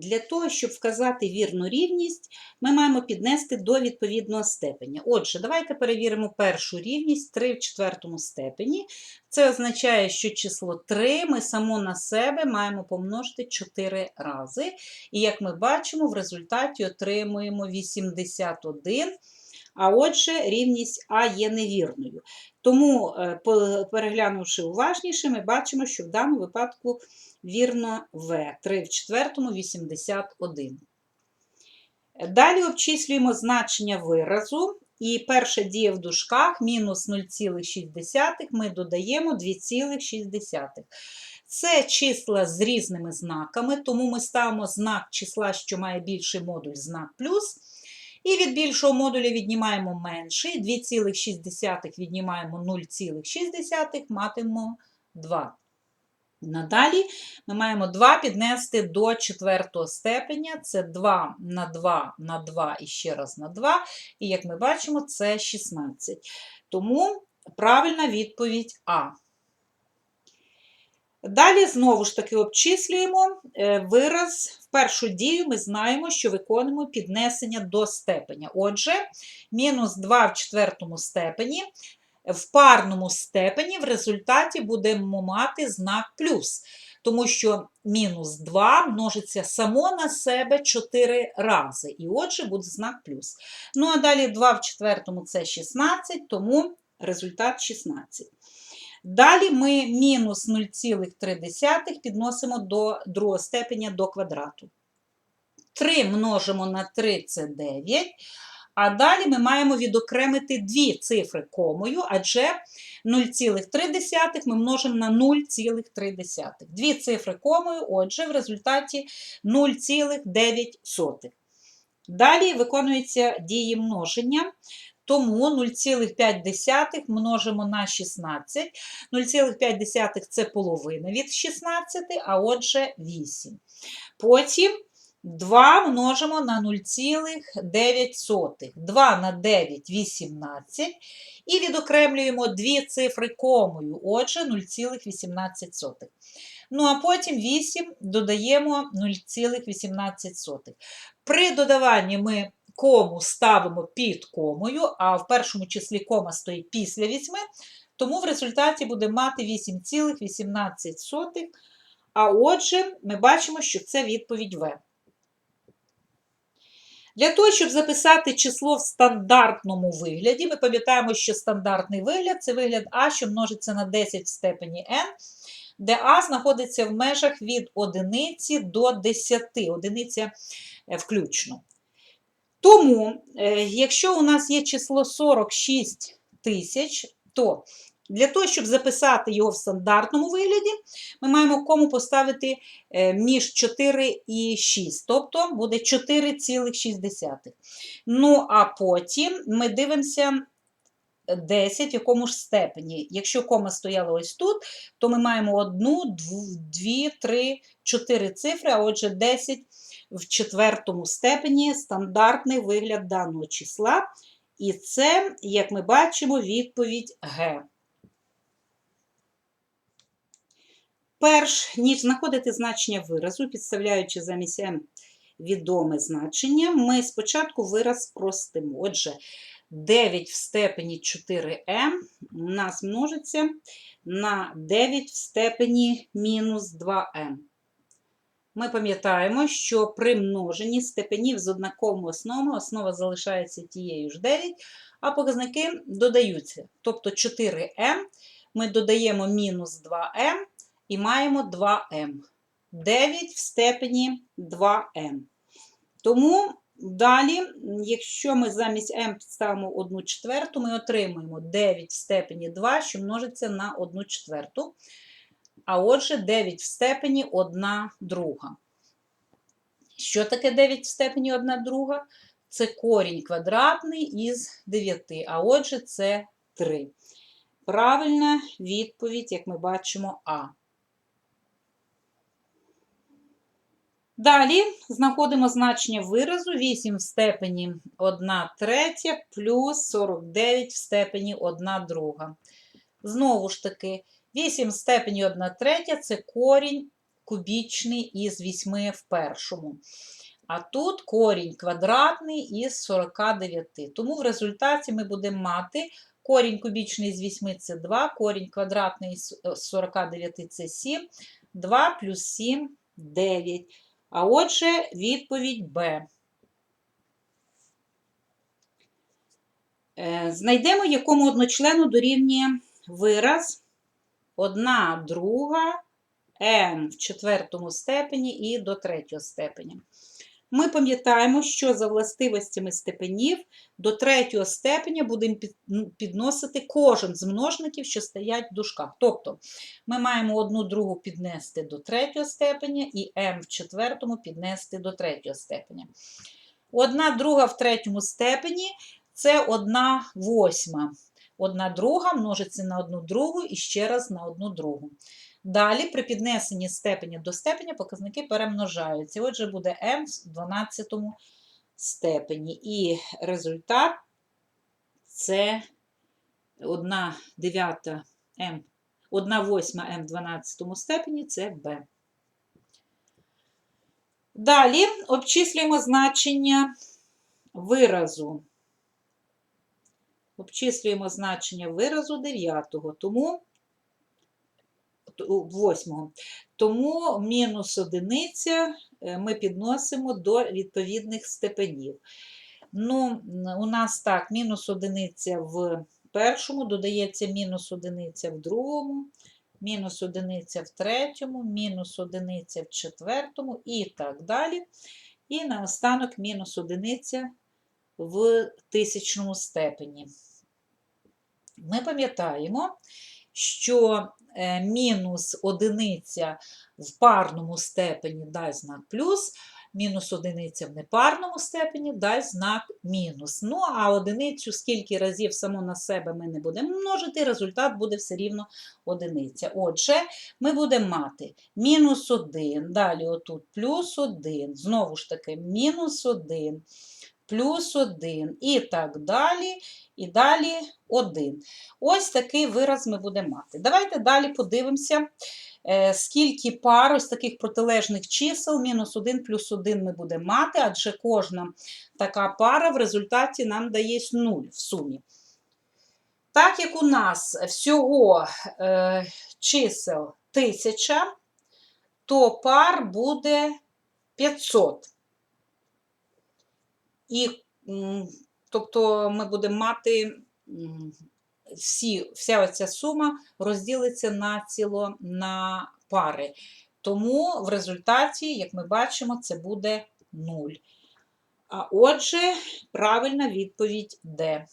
Для того, щоб вказати вірну рівність, ми маємо піднести до відповідного степеня. Отже, давайте перевіримо першу рівність 3 в четвертому степені. Це означає, що число 3 ми само на себе маємо помножити 4 рази. І як ми бачимо, в результаті отримуємо 81. А отже, рівність А є невірною. Тому, е, переглянувши уважніше, ми бачимо, що в даному випадку вірно В. 3 в четвертому 81. Далі обчислюємо значення виразу. І перша дія в дужках мінус 0,6 ми додаємо 2,6. Це числа з різними знаками, тому ми ставимо знак числа, що має більший модуль, знак плюс. І від більшого модуля віднімаємо менший, 2,6 віднімаємо 0,6, матимемо 2. Надалі ми маємо 2 піднести до четвертого степеня. Це 2 на 2 на 2 і ще раз на 2. І як ми бачимо, це 16. Тому правильна відповідь А. Далі знову ж таки обчислюємо е, вираз. В першу дію ми знаємо, що виконуємо піднесення до степеня. Отже, мінус 2 в четвертому степені. В парному степені в результаті будемо мати знак плюс, тому що мінус 2 множиться само на себе 4 рази. І отже, буде знак плюс. Ну а далі 2 в четвертому це 16, тому результат 16. Далі ми мінус 0,3 підносимо до другого степеня до квадрату. 3 множимо на 3 це 9. А далі ми маємо відокремити дві цифри комою, адже 0,3 ми множимо на 0,3. Дві цифри комою, отже, в результаті 0,9. Далі виконуються дії множення. Тому 0,5 множимо на 16. 0,5 це половина від 16, а отже 8. Потім 2 множимо на 0,9. 2 на 9 – 18. І відокремлюємо дві цифри комою, отже 0,18. Ну а потім 8 додаємо 0,18. При додаванні ми кому ставимо під комою, а в першому числі кома стоїть після 8, тому в результаті будемо мати 8,18. А отже, ми бачимо, що це відповідь В. Для того, щоб записати число в стандартному вигляді, ми пам'ятаємо, що стандартний вигляд це вигляд А, що множиться на 10 в степені n, де А знаходиться в межах від 1 до 10, одиниця е, включно. Тому, е, якщо у нас є число 46 тисяч, то для того, щоб записати його в стандартному вигляді, ми маємо кому поставити е, між 4 і 6, тобто буде 4,6. Ну, а потім ми дивимося 10 в якому ж степені. Якщо кома стояла ось тут, то ми маємо 1, 2, 3, 4 цифри, а отже 10 в четвертому степені стандартний вигляд даного числа. І це, як ми бачимо, відповідь Г. Перш ніж знаходити значення виразу, підставляючи замість М відоме значення, ми спочатку вираз спростимо. Отже, 9 в степені 4m у нас множиться на 9 в степені мінус 2m. Ми пам'ятаємо, що при множенні степенів з однаковими основами основа залишається тією ж 9, а показники додаються. Тобто 4m ми додаємо мінус 2m і маємо 2m. 9 в степені 2m. Тому далі, якщо ми замість m підставимо 1 четверту, ми отримуємо 9 в степені 2, що множиться на 1 четверту. А отже, 9 в степені 1 друга. Що таке 9 в степені 1 друга? Це корінь квадратний із 9, а отже, це 3. Правильна відповідь, як ми бачимо, А. Далі знаходимо значення виразу 8 в степені 1 третя плюс 49 в степені 1 друга. Знову ж таки, 8 в степені 1 третя це корінь кубічний із 8 в першому. А тут корінь квадратний із 49. Тому в результаті ми будемо мати корінь кубічний з 8 це 2, корінь квадратний з е, 49 це 7, 2 плюс 7 9. А отже, відповідь Б. Е, Знайдемо, якому одночлену дорівнює вираз 1 друга n в четвертому степені і до третього степеня. Ми пам'ятаємо, що за властивостями степенів до третього степеня будемо ну, підносити кожен з множників, що стоять в дужках. Тобто ми маємо одну другу піднести до третього степеня і m в четвертому піднести до третього степеня. Одна друга в третьому степені це одна восьма. Одна друга множиться на одну другу і ще раз на одну другу. Далі при піднесенні степеня до степеня показники перемножаються. Отже, буде m в 12 степені. І результат це 1 дев'ята m, 1 восьма m в 12 степені це b. Далі обчислюємо значення виразу. Обчислюємо значення виразу 9, тому восьмого. Тому мінус одиниця е, ми підносимо до відповідних степенів. Ну, у нас так, мінус одиниця в першому, додається мінус одиниця в другому, мінус одиниця в третьому, мінус одиниця в четвертому і так далі. І наостанок мінус одиниця в тисячному степені. Ми пам'ятаємо, що е, мінус одиниця в парному степені дасть знак плюс, мінус одиниця в непарному степені дасть знак мінус. Ну, а одиницю скільки разів само на себе ми не будемо множити, результат буде все рівно одиниця. Отже, ми будемо мати мінус 1, далі отут плюс 1, знову ж таки мінус 1, плюс 1 і так далі, і далі 1. Ось такий вираз ми будемо мати. Давайте далі подивимося, е, скільки пар ось таких протилежних чисел, мінус 1 плюс 1 ми будемо мати, адже кожна така пара в результаті нам дає 0 в сумі. Так як у нас всього е, чисел 1000, то пар буде 500. І, тобто, ми будемо мати всі, вся оця сума розділиться на ціло на пари. Тому в результаті, як ми бачимо, це буде 0. А отже, правильна відповідь Д.